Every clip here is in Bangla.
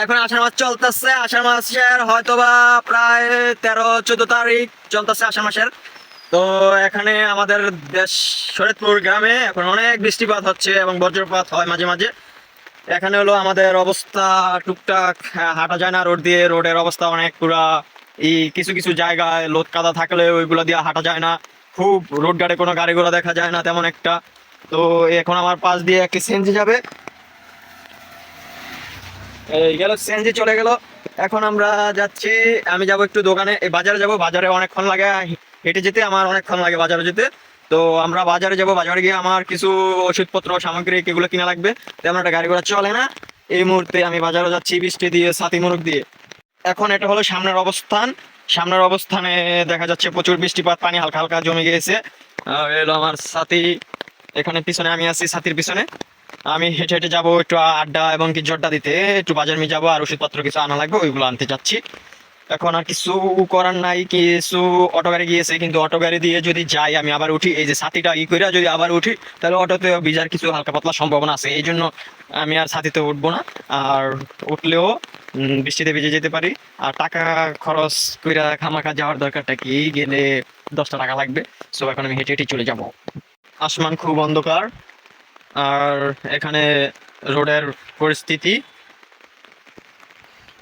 এখন আষাঢ় মাস চলতেছে আষাঢ় মাসের হয়তোবা প্রায় তেরো চোদ্দ তারিখ চলতেছে আষাঢ় মাসের। তো এখানে আমাদের দেশ শরীয়তপুর গ্রামে এখন অনেক বৃষ্টিপাত হচ্ছে এবং বজ্রপাত হয় মাঝে মাঝে। এখানে হলো আমাদের অবস্থা টুকটাক হ্যাঁ, হাঁটা যায় না রোড দিয়ে রোডের অবস্থা অনেক পুরা। এই কিছু কিছু জায়গায় লোদ কাদা থাকলে ওইগুলো দিয়ে হাঁটা যায় না। খুব রোড গাড়ি কোনো গাড়ি ঘোড়া দেখা যায় না তেমন একটা। তো এখন আমার পাশ দিয়ে একটি সিএনজি যাবে। গেল সিএনজি চলে গেল। এখন আমরা যাচ্ছি, আমি যাব একটু দোকানে বাজারে যাব। বাজারে অনেকক্ষণ লাগে, হেঁটে যেতে আমার অনেকক্ষণ লাগে বাজারে যেতে। তো আমরা বাজারে যাব, বাজারে গিয়ে আমার কিছু ওষুধপত্র, সামগ্রী, এগুলো কিনা লাগবে। তেমন একটা গাড়ি ঘোড়া, চলে না? এই মুহূর্তে আমি বাজারে যাচ্ছি, বৃষ্টি দিয়ে সাথী মুরগ দিয়ে। এখন এটা হলো সামনের অবস্থান। সামনের অবস্থানে দেখা যাচ্ছে প্রচুর বৃষ্টিপাত, পানি হালকা হালকা জমে গিয়েছে। এলো আমার সাথী এখানে পিছনে আমি আছি সাথীর পিছনে। আমি হেঁটে হেঁটে যাব, একটু আড্ডা এবং কি জড্ডা দিতে, একটু বাজার নিয়ে যাব, আর ওষুধপত্র কিছু আনা লাগবে, ওইগুলো আনতে যাচ্ছি। এখন আর কিছু করার নাই, কিছু অটো গাড়ি গিয়েছে, কিন্তু অটো গাড়ি দিয়ে যদি যাই, আমি আবার উঠি, এই যে সাথীটা ই করে যদি আবার উঠি, তাহলে অটোতে ভিজার কিছু হালকা পাতলা সম্ভাবনা আছে, এই জন্য আমি আর সাথীতে উঠবো না। আর উঠলেও বৃষ্টিতে ভিজে যেতে পারি। আর টাকা খরচ কইরা খামাখা যাওয়ার দরকারটা কি? গেলে দশটা টাকা লাগবে। সো এখন আমি হেঁটে হেঁটে চলে যাব। আসমান খুব অন্ধকার। আর এখানে রোডের পরিস্থিতি।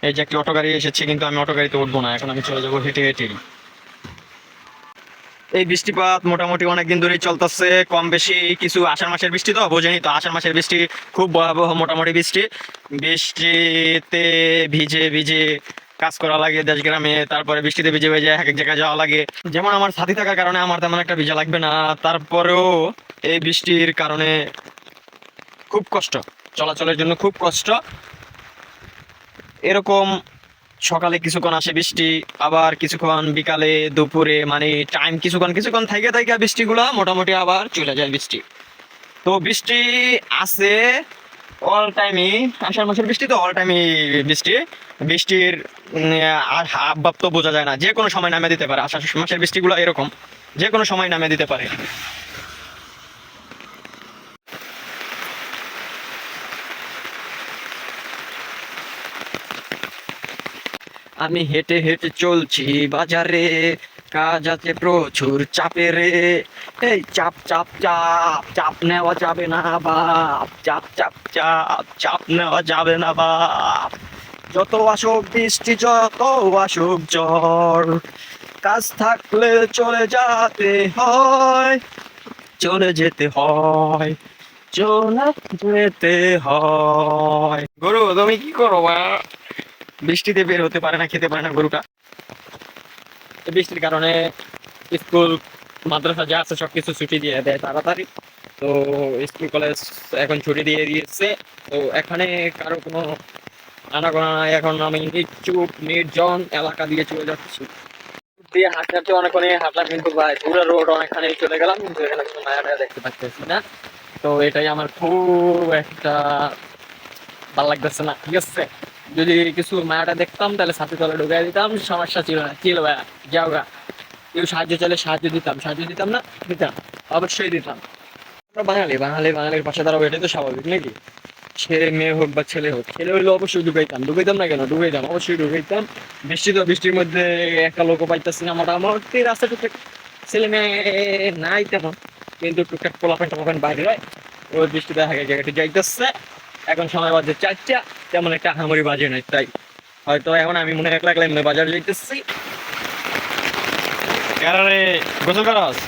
এই যে একটি অটো গাড়ি এসেছে, কিন্তু আমি অটো গাড়িতে উঠবো না, এখন আমি চলে যাব হেঁটে হেঁটে। এই বৃষ্টিপাত মোটামুটি অনেকদিন ধরেই চলতেছে, কম বেশি কিছু আষাঢ় মাসের বৃষ্টি তো, বোঝেনি তো, আষাঢ় মাসের বৃষ্টি খুব ভয়াবহ মোটামুটি বৃষ্টি। বৃষ্টিতে ভিজে ভিজে কাজ করা লাগে দেশ গ্রামে তারপরে বৃষ্টিতে ভিজে ভিজে এক এক জায়গায় যাওয়া লাগে। যেমন আমার সাথী থাকার কারণে আমার তেমন একটা ভিজা লাগবে না, তারপরেও এই বৃষ্টির কারণে খুব কষ্ট। চলাচলের জন্য খুব কষ্ট। এরকম সকালে কিছুক্ষণ আসে বৃষ্টি, আবার কিছুক্ষণ বিকালে দুপুরে মানে টাইম কিছুক্ষণ কিছুক্ষণ থেকে থেকে বৃষ্টিগুলো মোটামুটি আবার চলে যায় বৃষ্টি। তো বৃষ্টি আসে অল টাইমই আষাঢ় মাসের বৃষ্টি তো অল টাইমই বৃষ্টি। বৃষ্টির আর হাবভাব তো বোঝা যায় না। যে কোনো সময় নামে দিতে পারে। আষাঢ় মাসের বৃষ্টিগুলো এরকম। যে কোনো সময় নামে দিতে পারে। আমি হেঁটে হেঁটে চলছি বাজারে, কাজ আছে প্রচুর চাপে রে। এই চাপ চাপ চাপ চাপ নেওয়া যাবে না বাপ, চাপ চাপ চাপ চাপ নেওয়া যাবে না বাপ। যত আসুক বৃষ্টি, যত আসুক জ্বর কাজ থাকলে চলে যেতে হয়, চলে যেতে হয়, চলে যেতে হয়। গরু, তুমি কি করো বা বৃষ্টিতে বের হতে পারে না, খেতে পারে না গরুটা। বৃষ্টির কারণে স্কুল, মাদ্রাসা যা আছে সবকিছু ছুটি দিয়ে দেয় তাড়াতাড়ি। তো স্কুল, কলেজ এখন ছুটি দিয়ে দিয়েছে। তো এখানে কারও কোনো আনাগোনা এখন আমি চুপ নির্জন এলাকা দিয়ে চলে যাচ্ছি। দিয়ে হাঁটতে হাঁটতে অনেকক্ষণ হাঁটলাম কিন্তু ভাই, পুরো রোড অনেকখানি চলে গেলাম। কিন্তু এখানে কোনো টায়া দেখতে পাচ্ছি না। তো এটাই আমার খুব একটা ভালো লাগতেছে না, ঠিক আছে? যদি কিছু মায়াটা দেখতাম, তাহলে সাথে তলে ঢুকাই দিতাম, সমস্যা ছিল না। ছিল ভাইয়া? যাও গা। কেউ সাহায্য চাইলে সাহায্য দিতাম সাহায্য দিতাম না? দিতাম, অবশ্যই দিতাম। আমরা বাঙালি বাঙালি, বাঙালির পাশে দাঁড়াবো, এটাই তো স্বাভাবিক, নাকি? সে মেয়ে হোক বা ছেলে হোক, ছেলে হইলে অবশ্যই ঢুকাইতাম। ঢুকাইতাম না কেন? ঢুকাইতাম, অবশ্যই ঢুকাইতাম। বৃষ্টি তো, বৃষ্টির মধ্যে একটা লোকও পাইতেছি না, মোটামুটি। রাস্তা টুকটাক ছেলে মেয়ে নাই তেমন। কিন্তু টুকটাক পোলাপেন টোলাপেন বাইরে ওই বৃষ্টি দেখা জায়গাটি যাইতেছে। এখন সময় বাজে চারটা তেমন একটা হামারি বাজে নাই তাই। হয়তো এখন আমি মনে হয় একলা একলা এমনি বাজারে যাইতেছি। কারণে গোসল করস?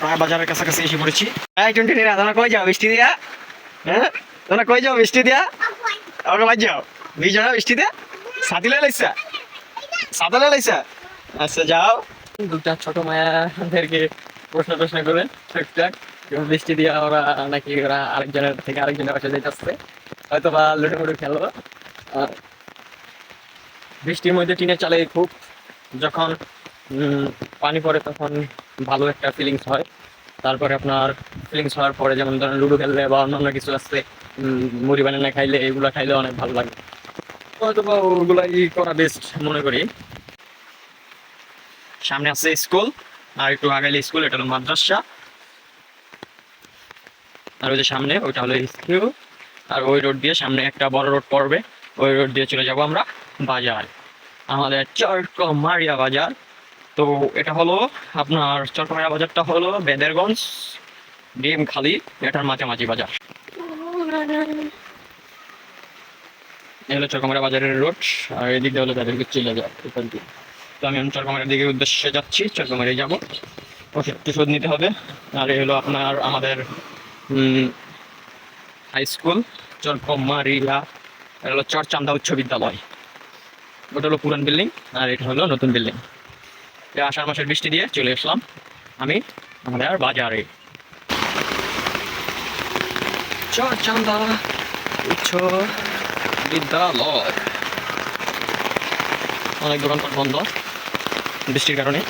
প্রায় বাজারের কাছাকাছি এসে পড়েছি। টোয়েন্টি নিরা তোমরা কই যাও বৃষ্টি দিয়া? হ্যাঁ? তোমরা কই যাও বৃষ্টি দিয়া? আমাকে বাজ যাও। ভিজো না বৃষ্টি দিয়া? সাথী লে লাইছা সাদা লাইছা আচ্ছা যাও। দুটা ছোট মায়াদেরকে প্রশ্ন প্রশ্ন করে টুকটাক। বৃষ্টি দিয়ে ওরা নাকি ওরা আরেকজনের থেকে আরেকজনের বাসা যাইতেছে। হয়তো বা লুটে মুটে খেলো বৃষ্টির মধ্যে টিনের চালে খুব যখন পানি পড়ে তখন ভালো একটা ফিলিংস হয়। তারপরে আপনার ফিলিংস হওয়ার পরে যেমন ধরেন লুডো খেললে বা অন্যান্য কিছু উম, মুড়ি বানানা খাইলে এগুলো খাইলে অনেক ভালো লাগে। হয়তো বা ওগুলাই করা বেস্ট মনে করি। সামনে আছে স্কুল, আর একটু আগাইলে স্কুল, এটা হলো মাদ্রাসা। আর ওই যে সামনে, ওইটা হলো স্কুল। আর ওই রোড দিয়ে সামনে একটা বড় রোড পড়বে, ওই রোড দিয়ে চলে যাব আমরা বাজার। আমাদের চরকমারিয়া বাজার। তো এটা হলো আপনার চরকমারিয়া বাজারটা হলো বেদেরগঞ্জ, ডিম খালি, এটার মাঝামাঝি বাজার। এই হলো চরকমারিয়া বাজারের রোড, আর এদিক দিয়ে হলো তাদেরকে চলে যায় এখান দিয়ে। তো আমি এখন চরকমারিয়ার দিকে উদ্দেশ্যে যাচ্ছি চরকমারিয়া যাব। ওষুধ টষুধ নিতে হবে। আর এই হলো আপনার, আমাদের হাই স্কুল চরকমারিয়া এটা হলো চরচান্দা উচ্চ বিদ্যালয়। ওটা হলো পুরান বিল্ডিং, আর এটা হলো নতুন বিল্ডিং। আষাঢ় মাসের বৃষ্টি দিয়ে চলে আসলাম আমি আমাদের বাজারে। চরচান্দা উচ্চ বিদ্যালয়। অনেক দোকানপাট বন্ধ। বৃষ্টির কারণে।